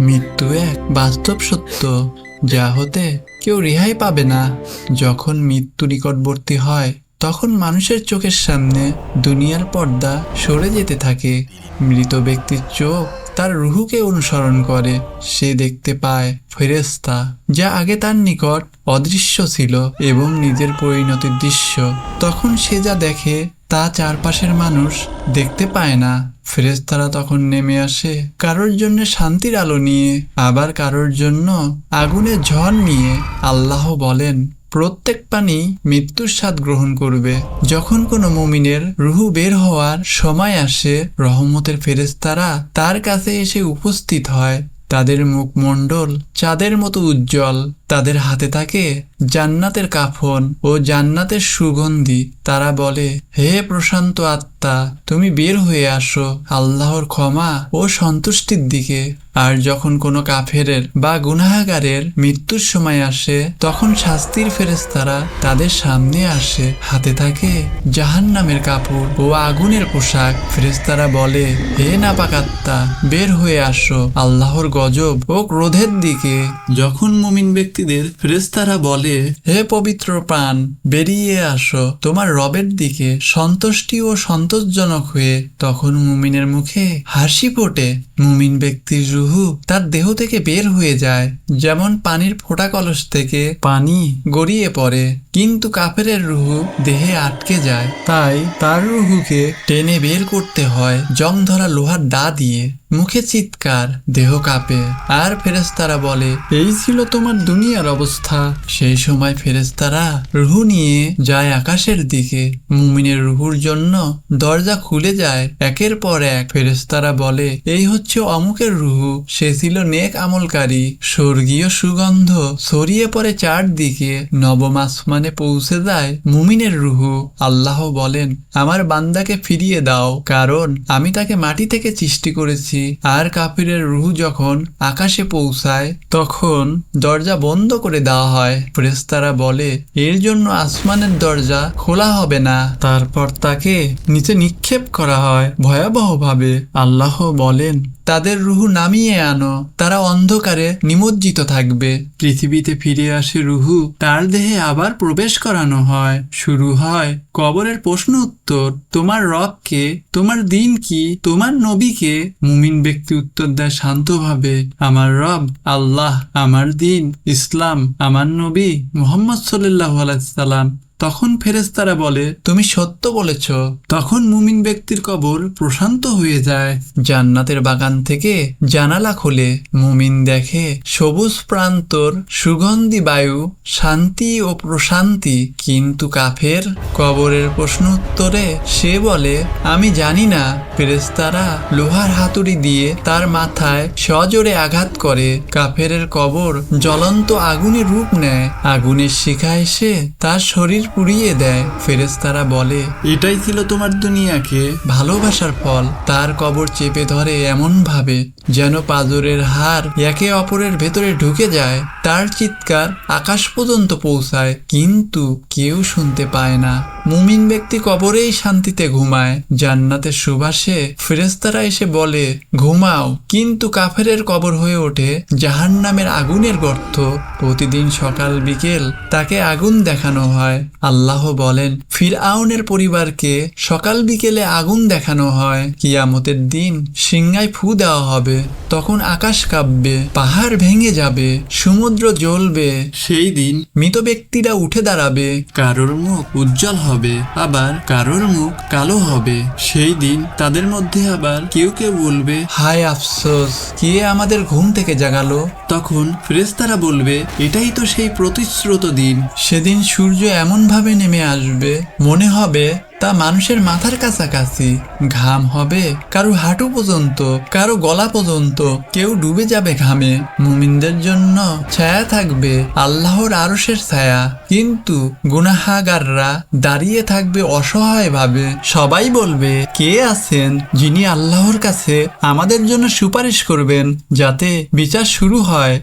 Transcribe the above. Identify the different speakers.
Speaker 1: মৃত্যু এক বাস্তব সত্য, যা হতে কেউ রেহাই পাবে না। যখন মৃত্যু নিকটবর্তী হয়, তখন মানুষের চোখের সামনে দুনিয়ার পর্দা সরে যেতে থাকে। মৃত ব্যক্তির চোখ তার রুহুকে অনুসরণ করে। সে দেখতে পায় ফেরেস্তা যা আগে তার নিকট অদৃশ্য ছিল এবং নিজের পরিণতির দৃশ্য। তখন সে যা দেখে তা চারপাশের মানুষ দেখতে পায় না। ফেরেস্তারা তখন নেমে আসে কারোর জন্য শান্তির আলো নিয়ে, আবার কারোর জন্য আগুনের ঝড় নিয়ে। আল্লাহ বলেন, প্রত্যেক পানি মৃত্যুর স্বাদ গ্রহণ করবে। যখন কোনো মুমিনের রুহু বের হওয়ার সময় আসে, রহমতের ফেরেস্তারা তার কাছে এসে উপস্থিত হয়। তাদের মুখমণ্ডল চাঁদের মতো উজ্জ্বল তাদের হাতে থাকে জান্নাতের কাফন ও জান্নাতের সুগন্ধি। তারা বলে, হে প্রশান্ত আত্মা, তুমি বের হয়ে আসো আল্লাহর ক্ষমা ও সন্তুষ্টির দিকে। আর যখন কোনো কাফেরের বা গুনাহাগারের মৃত্যুর সময় আসে, তখন শাস্তির ফেরেস্তারা তাদের সামনে আসে। হাতে থাকে জাহান নামের কাপড় ও আগুনের পোশাক। ফেরেস্তারা বলে, হে নাপাকাত্তা বের হয়ে আসো আল্লাহর গজব ও ক্রোধের দিকে। যখন মুমিন ব্যক্তিদের ফেরেস্তারা বলে, হে পবিত্র প্রাণ, বেরিয়ে আসো। তোমার রবের দিকে সন্তুষ্টি ও সন্তোষজনক হয়ে। তখন মুমিনের মুখে হাসি ফোটে। মুমিন ব্যক্তির রুহু তার দেহ থেকে বের হয়ে যায়, যেমন পানির ফোঁটা কলস থেকে পানি গড়িয়ে পড়ে। কিন্তু কাফেরের রুহু দেহে আটকে যায়। তাই তার রুহুকে টেনে বের করতে হয় জং ধরা লোহার দা দিয়ে। মুখে চিৎকার, দেহ কাঁপে। আর ফেরেস্তারা বলে, এই ছিল তোমার দুনিয়ার অবস্থা। সেই সময় ফেরেস্তারা রুহু নিয়ে যায় আকাশের দিকে। মুমিনের রুহুর জন্য দরজা খুলে যায় একের পর এক। ফেরেস্তারা বলে, এই হচ্ছে অমুকের রুহু। সে ছিল নেক আমলকারী। স্বর্গীয় সুগন্ধ ছড়িয়ে পড়ে চারদিকে। নবম আসমানে পৌঁছে যায় মুমিনের রুহু। আল্লাহ বলেন, আমার বান্দাকে ফিরিয়ে দাও। কারণ আমি তাকে মাটি থেকে সৃষ্টি করেছি। আর কাফিরের রুহ যখন আকাশে পৌঁছায়, তখন দরজা বন্ধ করে দেওয়া হয়। ফেরেস্তারা বলে, এর জন্য আসমানের দরজা খোলা হবে না। তারপর তাকে নিচে নিক্ষেপ করা হয় ভয়াবহভাবে। আল্লাহ বলেন তাদের রুহু নামিয়ে আনো, তারা অন্ধকারে নিমজ্জিত থাকবে। পৃথিবীতে ফিরে আসে রুহু, তার দেহে আবার প্রবেশ করানো হয়। শুরু হয়, কবরের প্রশ্ন উত্তর, তোমার রবকে তোমার দিন কি? তোমার নবীকে মুমিন ব্যক্তি উত্তর দেয় শান্তভাবে, আমার রব, আল্লাহ, আমার দিন, ইসলাম, আমার নবী, মোহাম্মদ সাল্লাহ আলাইসাল্লাম তখন ফেরেস্তারা বলে, তুমি সত্য বলেছ। তখন মুমিন ব্যক্তির কবর প্রশান্ত হয়ে যায়। জান্নাতের বাগান থেকে জানালা খুলে মুমিন দেখে সবুজ প্রান্তর, সুগন্ধি বায়ু, শান্তি ও প্রশান্তি। কিন্তু কাফের কবরের প্রশ্ন উত্তরে সে বলে, আমি জানি না। ফেরেস্তারা লোহার হাতুড়ি দিয়ে তার মাথায় সজোরে আঘাত করে। কাফেরের কবর জ্বলন্ত আগুনে রূপ নেয়। আগুনের শিখা এসে তার শরীর পুড়িয়ে দেয়। ফেরেস্তারা বলে এটাই ছিল তোমার দুনিয়াকে। ভালোবাসার ফল। তার কবর চেপে ধরে এমন ভাবে যেন পাজরের হার একে অপরের ভেতরে ঢুকে যায়। তার চিৎকার আকাশ পর্যন্ত পৌঁছায় কিন্তু কেউ শুনতে পায় না। মুমিন ব্যক্তি কবরেই শান্তিতে ঘুমায় জান্নাতের সুবাসে ফেরেস্তারা এসে বলে, ঘুমাও। কিন্তু কাফেরের কবর হয়ে ওঠে জাহান নামের আগুনের গর্ত। প্রতিদিন সকাল বিকেল তাকে আগুন দেখানো হয়। আল্লাহ বলেন ফির আউনের পরিবারকে সকাল বিকেলে আগুন দেখানো হয়। কিয়ামতের দিন সিংহায় ফু দেওয়া হবে। তখন আকাশ কাঁপবে, পাহাড় ভেঙে যাবে, সমুদ্র জ্বলবে। সেই দিন মৃত ব্যক্তিরা উঠে দাঁড়াবে। কারোর মুখ উজ্জ্বল হবে, আবার কারোর মুখ কালো হবে। সেই দিন তাদের মধ্যে আবার কেউ কেউ বলবে হাই আফসোস, কে আমাদের ঘুম থেকে জাগালো? তখন ফেরেস্তারা বলবে, এটাই তো সেই প্রতিশ্রুত দিন। সেদিন সূর্য এমনভাবে নেমে আসবে, মনে হবে তা মানুষের মাথার কাছাকাছি। ঘাম হবে কারও হাঁটু পর্যন্ত, কারও গলা পর্যন্ত, কেউ ডুবে যাবে ঘামে। মুমিনদের জন্য ছায়া থাকবে আল্লাহর আরশের ছায়া। কিন্তু গুনাহাগাররা দাঁড়িয়ে থাকবে অসহায়ভাবে। সবাই বলবে, কে আছেন যিনি আল্লাহর কাছে আমাদের জন্য সুপারিশ করবেন যাতে বিচার শুরু হয়?